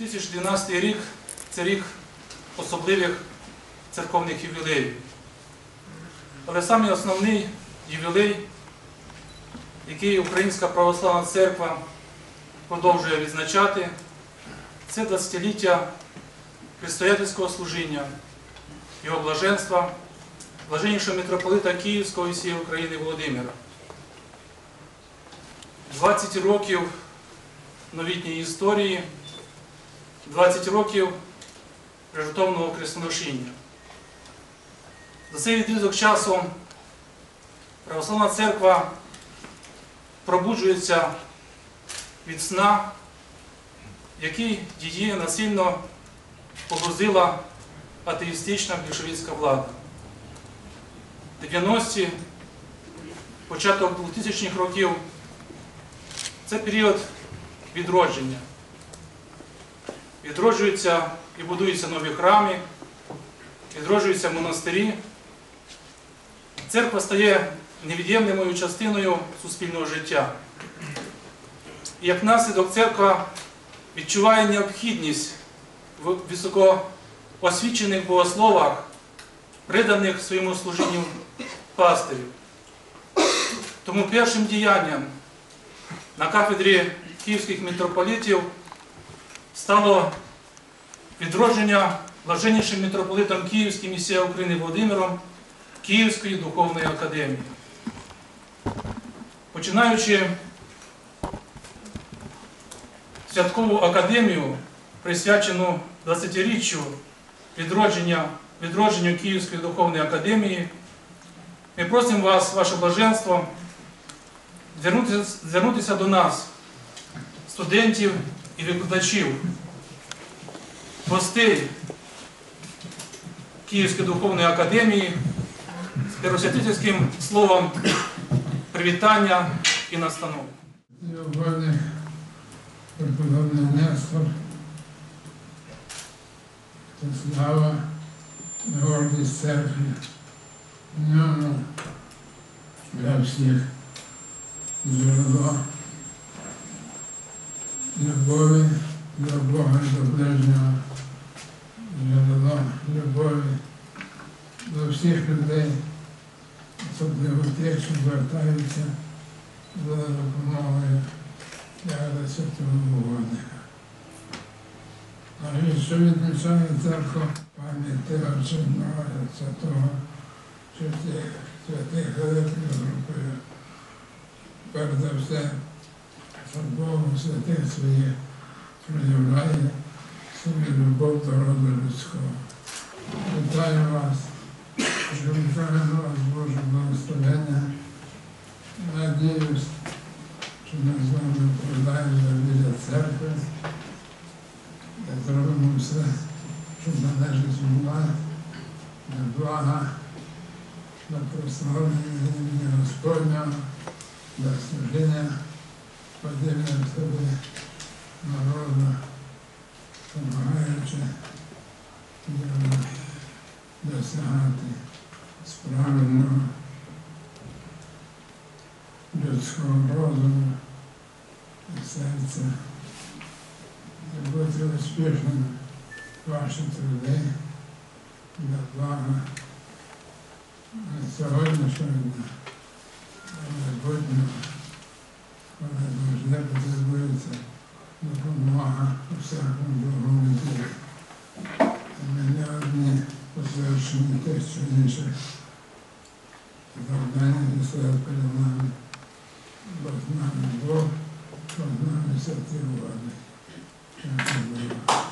2012 рік це рік особливих церковних ювілеїв. Але самий основний ювілей, який Українська православна церква продовжує відзначати, це 20-ліття христоятельського служіння, його блаженства, блаженнішого митрополита Київського і всієї України Володимира. 20 років новітньої історії, 20 років прижитовного хрестоношіння. За цей відрізок часу Православна церква пробуджується від сна, який її насильно погрузила атеїстична більшовицька влада. 90-ті, початок 2000-х років це період відродження. Відроджуються і будуються нові храми, відроджуються монастирі. Церква стає невід'ємною частиною суспільного життя. І як наслідок церква відчуває необхідність в високоосвічених богословах, приданих своєму служінню пастирів. Тому першим діянням на кафедрі київських митрополітів стало відродження блаженнішим митрополитом Київським і України Володимиром Київської духовної академії. Починаючи святкову академію, присвячену 20-річчю відродження, відродженню Київської духовної академії, ми просимо вас, ваше блаженство, звернутися, звернутися до нас, студентів і викладачів, гостей Київської духовної академії з первосвятительським словом привітання і настанов. Слава, гордість церкви, в ньому для всіх джерело любові до Бога до ближнього, джерело любові до всіх людей, особливо тих, що звертаються за допомогою для святого угодника. А що відмічає церкву пам'яті очевидного святого святих, великою групою. Перш за все, у святих своїх проявляє свою любов до роду людського. Вітаю вас, вітаю вас, Боже благословення. Надіюсь, що ми з вами продаємо біля церкви, зробимо все, щоб належить була для блага, для прославлення Господнього, для служіння подібним собі народу, допомагаючи досягати справедливого людського розуму і серця, і бути успішним ваші труди для блага сьогоднішнього дня, майбутнього, ذبت البيت لكم معها أفساكم دون ذلك من يعلمني وسلاش من تحت شنيشة فقداني إسلام كلمان بطمان الضوء بطمان ستي وعلي شكرا